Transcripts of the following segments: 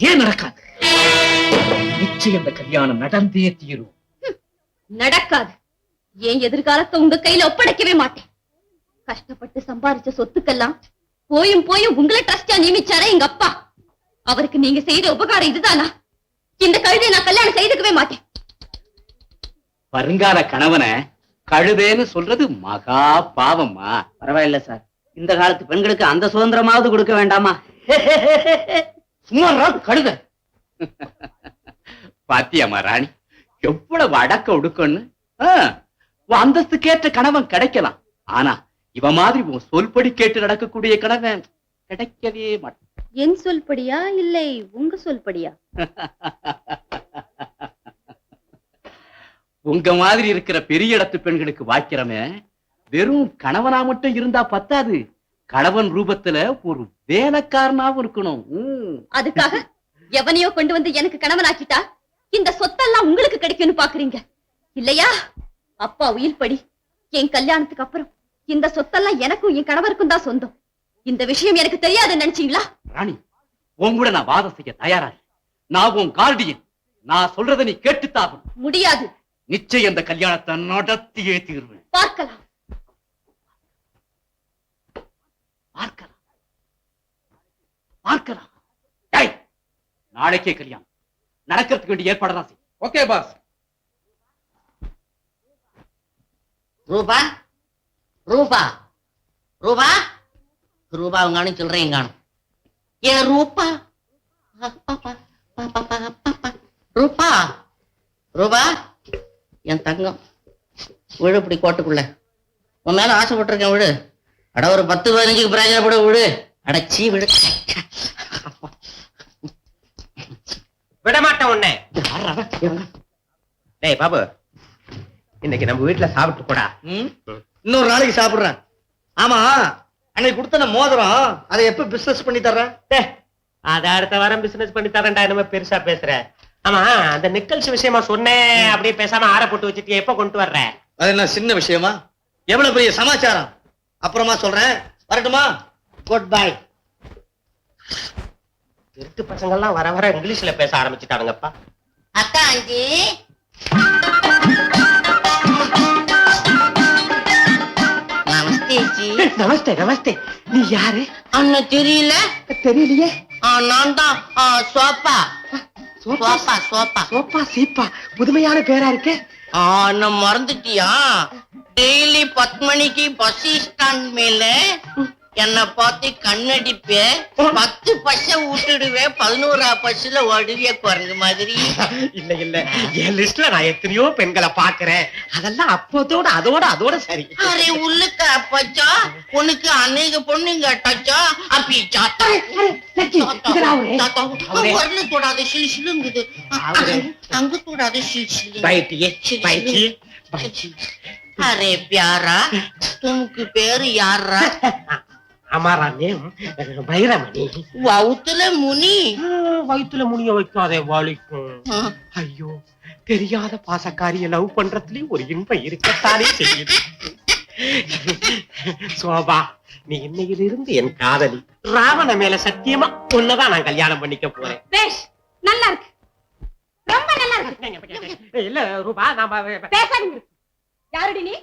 ஏன் நடக்காது? நிச்சயம் இந்த கல்யாணம் நடந்தே தீரும். நடக்காது. என் எதிர்காலத்தை உங்க கையில ஒப்படைக்கவே மாட்டேன்? கஷ்டப்பட்டு சம்பாரிச்ச சொத்துக்கெல்லாம் போயும் போயும் உங்களை ட்ரஸ்டா நியமிச்சாரே எங்க அப்பா. அவருக்கு நீங்க செய்த உபகாரம் இதுதானா? இந்த கழுதை நான் கல்யாணம் செய்துக்கவே மாட்டேன். வருங்கால கணவனை கழுதேன்னு சொல்றது மகா பாவம்மா. பரவாயில்ல சார். இந்த காலத்து பெண்களுக்கு அந்த சுதந்திரமாவது கொடுக்க வேண்டாமா? சும்மா கழுத. பாத்தியாமா ராணி எவ்வளவு அடக்க ஒடுக்கன்னு அந்தஸ்துக்கேற்ற கணவன் கிடைக்கலாம். ஆனா இவ மாதிரி உன் சொல்படி கேட்டு நடக்கக்கூடிய கணவன் கிடைக்கவே மாட்டான். என் சொல்படியா இல்லை உங்க சொல்படியா? உங்க மாதிரி இருக்கிற பெரிய இடத்து பெண்களுக்கு வாக்கிறமே வெறும் கணவனா மட்டும் இருந்தா பத்தாது. கணவன் ரூபத்துல ஒரு வேலைக்காரனாவும் இருக்கணும். அதுக்காக எவனையோ கொண்டு வந்து எனக்கு கணவனாக்கிட்டா இந்த சொத்தெல்லாம் உங்களுக்கு கிடைக்கும்னு பாக்குறீங்க. இல்லையா? அப்பா உயிர்ப்படி என் கல்யாணத்துக்கு அப்புறம் இந்த சொத்தெல்லாம் எனக்கும் என் கணவருக்கும் தான் சொந்தம். இந்த விஷயம் எனக்கு தெரியாதுன்னு நினைச்சீங்களா? ராணி உன் கூட நான் வாதம் செய்ய தயாரா. நான் உன் கார்டியன். நான் சொல்றதை நீ கேட்டுத்தாகும் முடியாது. நிச்சயம் இந்த கல்யாணத்தை நடத்தியே தீர்வேன் பார்க்கலாம். பார்க்கலாம். பார்க்கலாம். டேய், நாளைக்கே கல்யாணம். நடக்கிறதுக்கு வேண்டிய ஏற்பாடெல்லாம் செய் ஓகே பாஸ் ரூபா ரூபா ரூபா ரூபா உங்கானும் சில்லறையும் காணும் ஏ ரூபா. ரூபா ரூபா என் தங்கம். விழு இப்படி கோட்டுக்குள்ள. உன் மேல ஆசைப்பட்டிருக்கேன் விழு. அட ஒரு பத்து பதினஞ்சுக்கு பிரயோஜனப்பட விடு. அடச்சி விடு. விட மாட்டேன் உன்னை டேய் பாபு. இன்னைக்கு நம்ம வீட்டுல சாப்பிட்டு போடா. இன்னொரு நாளைக்கு சாப்பிடுறேன். ஆமா அன்னைக்கு கொடுத்த மோதிரம் அதை எப்ப பிசினஸ் பண்ணி தர்றேன்? அத அடுத்த வாரம் பிசினஸ் பண்ணி தரேன்டா என்னமோ பெருசா பேசுற. ஆமா அந்த நிக்கல்ஸ் விஷயமா சொன்னேன் அப்படியே பேசாம ஆற போட்டு வச்சுட்டு எப்ப கொண்டு வர்ற? அது என்ன சின்ன விஷயமா? எவ்வளவு பெரிய சமாச்சாரம்? அப்புறமா சொல்றேன். வரட்டுமா? குட் பை திருட்டு பசங்க எல்லாம் வர வர இங்கிலீஷ்ல பேச ஆரம்பிச்சுட்டானுங்கப்பா. அக்கா ஆண்டி நமஸ்தே நமஸ்தே. நீ யாரு? அண்ணன் தெரியல. தெரியலையே. நான் தான் ஆ, சோப்பா சோப்பா சோப்பா சோப்பா சீப்பா. புதுமையான பேரா இருக்கே. ஆ, மறந்துட்டியா? டெய்லி பத்து மணிக்கு பஸ் ஸ்டாண்ட் மேல என்ன பார்த்து கண்ணடிப்பே பத்து பஸ்ஸ விட்டுடுவே பதினோரா பஸ்ல ஓடுவிய குரங்கு மாதிரி. இல்ல இல்ல. என் லிஸ்ட்ல நான் எத்தனையோ பெண்களை பாக்குறேன் அதெல்லாம் அப்போதோட அதோட அதோட சரி. அரே உள்ளுக்க அப்பச்சா உனக்கு அநேக பொண்ணுங்க டச்சா? அப்பி சாத்தா. வரல கூடாது சிலு சிலுங்குது. அங்க கூடாது சிலு சிலு பைட்டியே பைட்டி அரே பியாரா. துமுக்கு பேரு யாரா அமாரா நேம் வைரமணி வவுத்துல முனி. வயிற்றுல முனிய வைக்காதே வலிக்கும் ஐயோ தெரியாத பாசக்காரிய லவ் பண்றதுலயும் ஒரு இன்பம் இருக்கத்தானே செய்யுது. சோபா நீ இன்னையிலிருந்து என் காதலி. ராவண மேல சத்தியமா உன்னதான் நான் கல்யாணம் பண்ணிக்க போறேன். பேஷ் நல்லா இருக்கு. ரொம்ப நல்லா இருக்கு. இல்ல ரூபா நாம பேசாதீங்க. யாருடி நீ?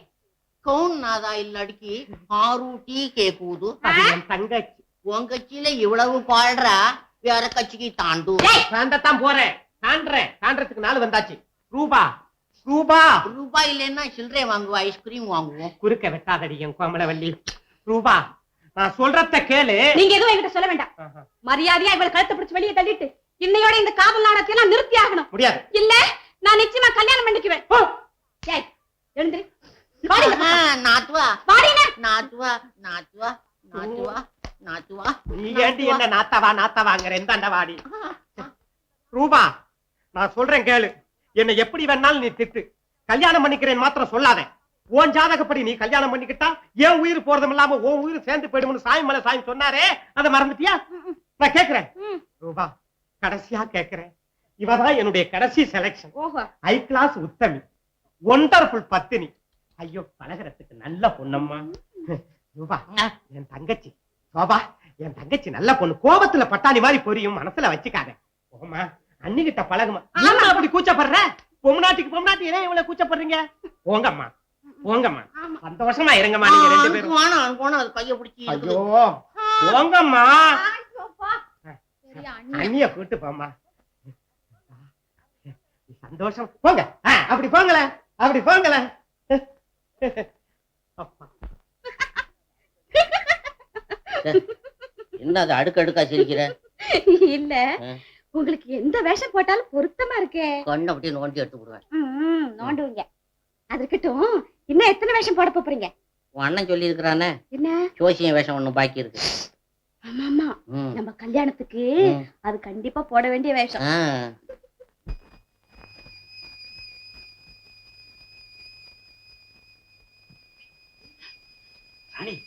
கவுன் நாதா இல்லடிக்கு ஆறு டீ கேக்குது அது என் தங்கச்சி. உன் கட்சியில இவ்வளவு பாடுறா வேற கட்சிக்கு தாண்டு தாண்டத்தான் போறேன். தாண்டறேன். தாண்டறதுக்கு நாள் வந்தாச்சு. ரூபா. ரூபா. ரூபாய் இல்லைன்னா சில்லறை வாங்குவோம் ஐஸ்கிரீம் வாங்குவோம். குறுக்க வெட்டாதடி என் கோமலவல்லி. ரூபா. நான் சொல்றத கேளு. நீங்க எதுவும் என்கிட்ட சொல்ல வேண்டாம். மரியாதையா இவளை கழுத்தை பிடிச்சு வெளியே தள்ளிட்டு இன்னையோட இந்த காதல் நாடகத்தை எல்லாம் நிறுத்தி ஆகணும். முடியாது. இல்ல நான் நிச்சயமா கல்யாணம் பண்ணிக்குவேன். எழுந்திரு. நாத்துவா. வாடினா. நாத்துவா நாத்துவா நாத்துவா நாத்துவா. நீ ஏண்டி என்ன நாத்தாவா. நாத்தாவாங்கிற எந்தாண்ட வாடி? ரூபா நான் சொல்றேன் கேளு. என்ன எப்படி வேணாலும் நீ திட்டு. கல்யாணம் பண்ணிக்கிறேன் மாத்திரம் சொல்லாத. உன் ஜாதகப்படி நீ கல்யாணம் பண்ணிக்கிட்டா என் உயிர் போறதும் இல்லாம உன் உயிர் சேர்ந்து போயிடும்னு சாய் மலை சாய் சொன்னாரே அதை மறந்துட்டியா? நான் கேக்குறேன். ரூபா கடைசியா கேக்குறேன். இவதான் என்னுடைய கடைசி செலக்ஷன் ஓஹோ. ஹை கிளாஸ் உத்தமி. ஒண்டர்ஃபுல் பத்தினி. ஐயோ பழகுறதுக்கு நல்ல பொண்ணம்மா. ரூபா என் தங்கச்சி. சோபா என் தங்கச்சி நல்ல பொண்ணு. கோபத்துல பட்டாணி மாதிரி பொரியும். மனசுல வச்சுக்காத. அம்மா அண்ணிகிட்ட பழகுமா? ஆமா. அப்படி கூச்சப்படுற? பொம்னாட்டிக்கு பொம்னாட்டி ஏன் இவ்வளவு கூச்சப்படுறீங்க? போங்கம்மா போங்கம்மா. சந்தோஷமா இருங்கம்மா நீங்க ரெண்டு பேரும். வேணும் அங்க போனா அது கைய பிடிச்சி ஐயோ போங்கம்மா. அண்ணிய. கூட்டு போம்மா. சந்தோஷம். போங்க. அப்படி போங்களே அப்படி போங்களே அப்பா. என்ன அது அடுக்கு அடுக்கா சிரிக்கிற? இல்ல. உங்களுக்கு எந்த வேஷம் போட்டாலும் பொருத்தமா இருக்கே. கண்ணை அப்படியே நோண்டி எடுத்து விடுவேன் நோண்டுவீங்க. அது இருக்கட்டும். இன்னும் எத்தனை வேஷம் போட போறீங்க? உன் அண்ணன் சொல்லி இருக்கிறானே என்ன? ஜோசியம் வேஷம் ஒண்ணு பாக்கி இருக்கு. ஆமா ஆமா. நம்ம கல்யாணத்துக்கு. அது கண்டிப்பா போட வேண்டிய வேஷம். ராணி.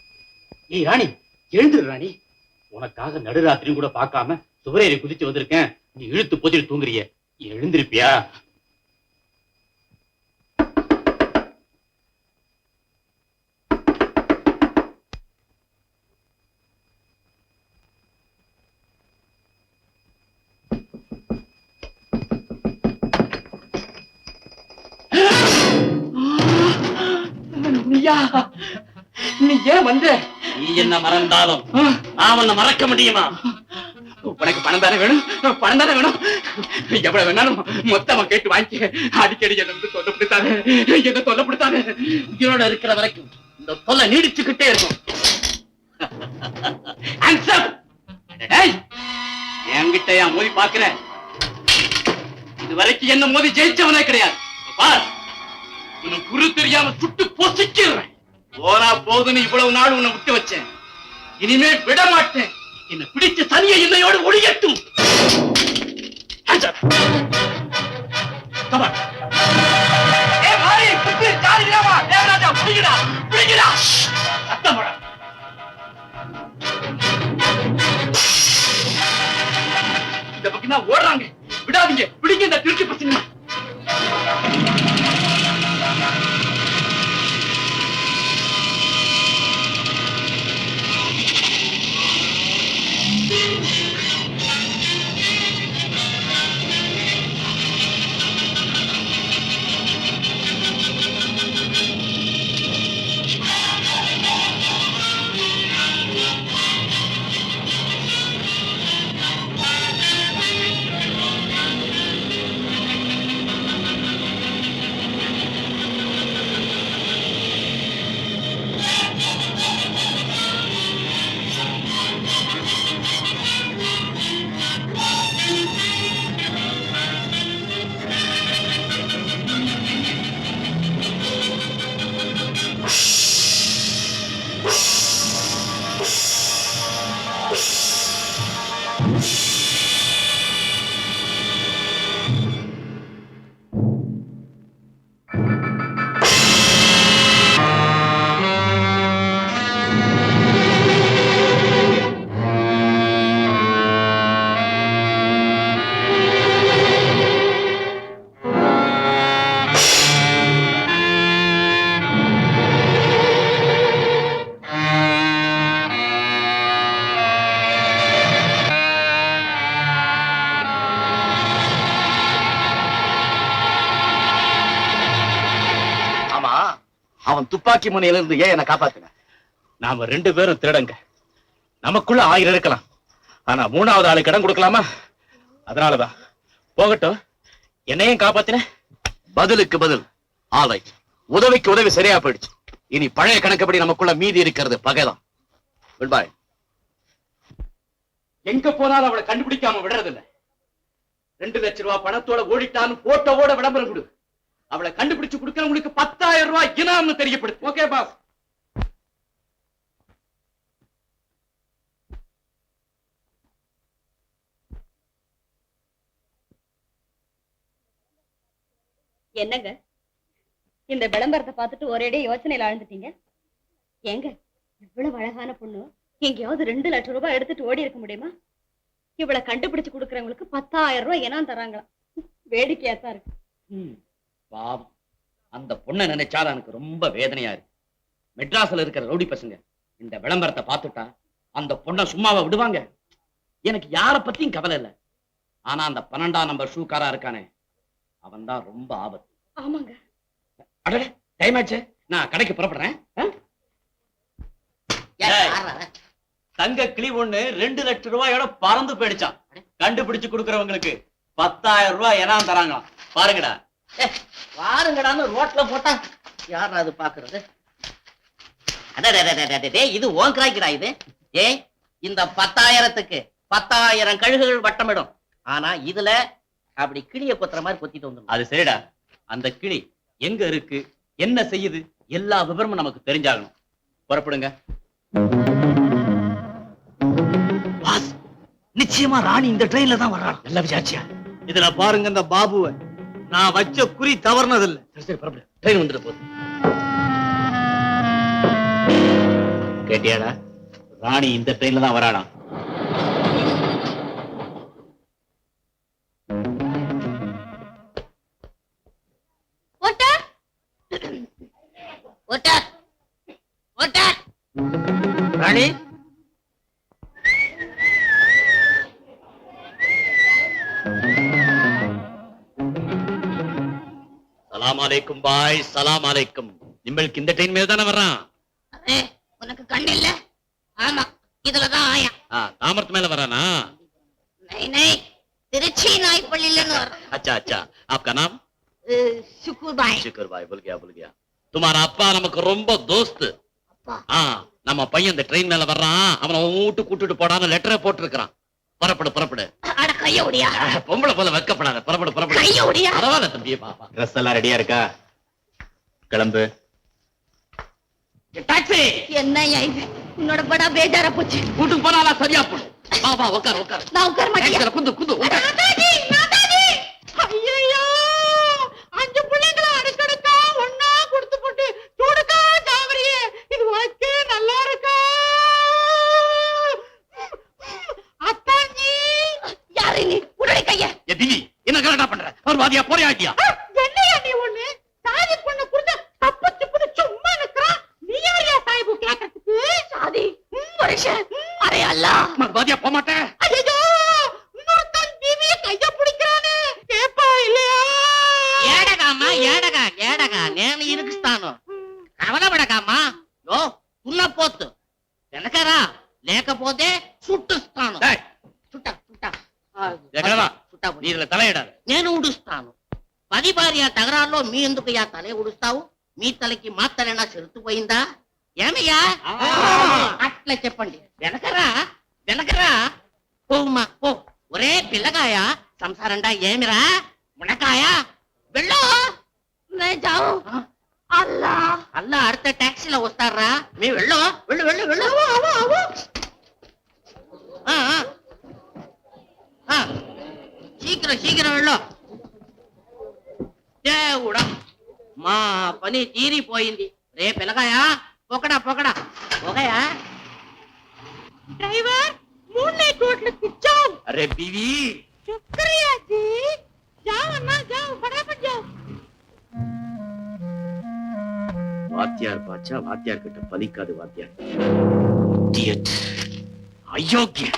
ஏய் ராணி எழுந்துரு ராணி. உனக்காக நடுராத்திரியும் கூட பார்க்காம சுவரேறி குதிச்சு வந்திருக்கேன். நீ இழுத்து போத்திட்டு தூங்குறிய. எழுந்திருப்பியா? வந்த நீ என்ன மறந்தாலும் நான் உன்னை மறக்க முடியுமா? உனக்கு பணம் தானே வேணும்? பணம் தானே வேணும்? எவ்வளவு வேணாலும் மொத்தமா கேட்டு வாங்கிக்க அடிக்கடி என்ன வந்து சொல்லப்படுத்தாரு என்ன சொல்லப்படுத்தாரு உயிரோட இருக்கிற வரைக்கும் இந்த தொல்லை நீடிச்சுக்கிட்டே இருக்கும்! டேய், என்கிட்ட ஏன் மோதி பாக்குற இது வரைக்கும் என்ன மோதி ஜெயிச்சவனே கிடையாது. பார் உனக்கு குரு தெரியாம சுட்டு பொசிக்கிறேன் போனா போதுன்னு இவ்வளவு நாள் உன்னை விட்டு வச்சேன். இனிமே விட மாட்டேன் என்னை பிடிச்ச தனியை என்னையோடு ஒளியட்டும். ஓடுறாங்க. விடாதீங்க பிடிங்க. துப்பாக்கி முனையில இருந்து ஏன் என்ன காப்பாத்துன நாம ரெண்டு பேரும் திருடங்க. நமக்குள்ள ஆயிரம் இருக்கலாம். ஆனா மூணாவது ஆளுக்கு இடம் கொடுக்கலாமா? அதனாலதான். போகட்டும். என்னையும் காப்பாத்தின. பதிலுக்கு பதில். ஆலை. உதவிக்கு உதவி சரியா போயிடுச்சு. இனி பழைய கணக்குப்படி நமக்குள்ள மீதி இருக்கிறது பகைதான். குட் பை எங்க போனாலும் அவளை கண்டுபிடிக்காம விடுறதில்ல. ரெண்டு லட்சம் ரூபாய் பணத்தோட ஓடிட்டாலும் போட்டோவோட விளம்பரம் கொடு. அவளை கண்டுபிடிச்சு கொடுக்கறவங்களுக்கு பத்தாயிரம் ரூபாய் இனாம்னு தெரியப்படுத்து. ஓகே பாஸ் என்னங்க? இந்த விளம்பரத்தை பார்த்துட்டு ஒரேடியே யோசனையில ஆழ்ந்துட்டீங்க? ஏங்க இவ்வளவு அழகான பொண்ணு எங்கேயாவது ரெண்டு லட்சம் ரூபாய் எடுத்துட்டு ஓடி இருக்க முடியுமா? இவளை கண்டுபிடிச்சு கொடுக்கறவங்களுக்கு பத்தாயிரம் ரூபாய் இனம் தராங்களாம். வேடிக்கையா தான் இருக்கு. பாவம். அந்த பொண்ணை நினைச்சாலும் எனக்கு ரொம்ப வேதனையா இருக்கு. மெட்ராஸ்ல இருக்கிற ரவுடி பசங்க இந்த விளம்பரத்தை பார்த்துட்டா அந்த பொண்ணை சும்மாவா விடுவாங்க? எனக்கு யார பத்தியும் கவலை இல்ல. ஆனா அந்த பன்னெண்டாம் நம்பர் ஷூக்காரா இருக்கானே அவன் தான் ரொம்ப ஆபத்து. ஆமாங்க. அடடே டைம் ஆச்சு. நான் கடைக்கு புறப்படுறேன்? தங்க கிளி ஒண்ணு ரெண்டு லட்சம் ரூபாயோட பறந்து போயிடுச்சான் கண்டுபிடிச்சு கொடுக்கறவங்களுக்கு பத்தாயிரம் ரூபாய் ஏனா தராங்களாம். பாருங்கடா. பாருங்கடான்னு ரோட்ல போட்டா யாரா அது பாக்குறது? இது ஓன் கிராய்க்குடா இது. ஏ இந்த பத்தாயிரத்துக்கு பத்தாயிரம் கழுகுகள் வட்டமிடும். ஆனா இதுல அப்படி கிளிய கொத்துற மாதிரி கொத்திட்டு வந்துடும் அது சரிடா. அந்த கிளி எங்க இருக்கு? என்ன செய்யுது? எல்லா விவரமும் நமக்கு தெரிஞ்சாகணும். புறப்படுங்க. நிச்சயமா ராணி இந்த ட்ரெயின்ல தான் வர்றாள் நல்ல விசாரிச்சியா? இதுல பாருங்க இந்த பாபுவை. நான் வச்ச குறி தவறுனதில்ல. சரி சரி புறப்படு. ட்ரெயின் வந்துட்டு போகுது. கேட்டியாடா? ராணி இந்த ட்ரெயின்ல தான் வராளாம். ஓட்டா ஓட்டா ஓட்டா ராணி? அலைக்கும் பாய் சலாம் அலைக்கும் நிம்மளுக்கு இந்த ட்ரெயின் மேல தானே வர்றான் அரே, உனக்கு கண்ணு இல்ல ஆமா இதுலதான் ஆயா ஆ, தாமரத்து மேல வரானா நை நை திருச்சி நாய்ப்பள்ளியிலன்னு வரும் अच्छा अच्छा आपका नाम சுக்குர் பாய் शुक्र भाई बोल गया बोल गया तुम्हारा அப்பா நமக்கு ரொம்ப தோஸ்து அப்பா. ஆ நம்ம பையன் இந்த ட்ரெயின் மேல வர்றான் அவனை உன் வீட்டு கூட்டிட்டு போடான்னு லெட்டரை போட்டிருக்கிறான் புறப்படு புறப்படு அட கைய உடையா பொம்பளை போல வெக்கப்படாத. புறப்படு புறப்படு. கைய உடையா பரவாயில்ல தம்பி பாப்பா ட்ரெஸ் எல்லாம் ரெடியா இருக்கா? கிளம்பு. டாக்ஸி என்ன இது? உன்னோட படா பேஜாரா போச்சு. கூட்டுக்கு போனாலாம் சரியா போடும் வா வா உட்கார் உட்கார் நான் உட்கார மாட்டேன் குந்து குந்து உட்கார் ஐயோ அஞ்சு பிள்ளைங்களை அடுக்கடுக்கா ஒன்னா கொடுத்து போட்டு சூடுக்கா ஜாவரியே இது உனக்கே நல்லா இருக்கா அத்தாஞ்சி யாரு நீ உடனே கைய ஏ திவி என்ன கரெக்டா பண்ற ஒரு வாதியா போறியா ஆட்டியா என்னையா நீ ஒண்ணு சாதி பொண்ணு புரிஞ்ச தப்பு திப்புன்னு சும்மா நிக்கிறா நீ யாரையா சாய்பு கேட்கறதுக்கு சாதி மனுஷன் அரே அல்லா வாதியா போக மாட்டேன் ஐயோ இன்னொருத்தன் டிவிய கைய பிடிக்கிறானே கேப்பா இல்லையா ఏడగామా ఏడగా ఏడగా నేను ఇరుకుస్తాను కవలబడగామా యో తున్నపోతు వెనకరా లేకపోతే చుట్టుస్తాను டேய், చుట్టా చుట్టా ఎక్కడరా? చుట్టా நீ இதுல தலையிடாத నేను ఉడుస్తాను పది భార్య తగరాల్లో మీ ఎందుకు యా తలే ఉడుస్తావు మీ తలకి మా తలైనా చెరుతుపోయిందా ఏమయ్యా? అట్లా చెప్పండి. వెనకరా వెనకరా. పోమ్మా పో. ఒరే పిల్లకాయ సంసారండా ఏమిరా? మునకాయ వెళ్ళు. అల్లా. అల్లా అడితే ట్యాక్సీలో వస్తారా మీ వెళ్ళు వెళ్ళు వెళ్ళు వెళ్ళు. శీఘ్రం శీఘ్రం వెళ్ళు. దేవుడా మా పని తీరిపోయింది. రే పిల్లకాయా போக்கடா போக்கடா. போகையா? டிரைவர் மூன்லைட் ரோட்ல குச்சாம் அரே பீவி. शुक्रिया जी जाओ ना जाओ फटाफट जाओ வாத்தியார் பாச்சா வாத்தியார் கிட்ட பலிக்காது வாத்தியார். ஐயோக்கியம்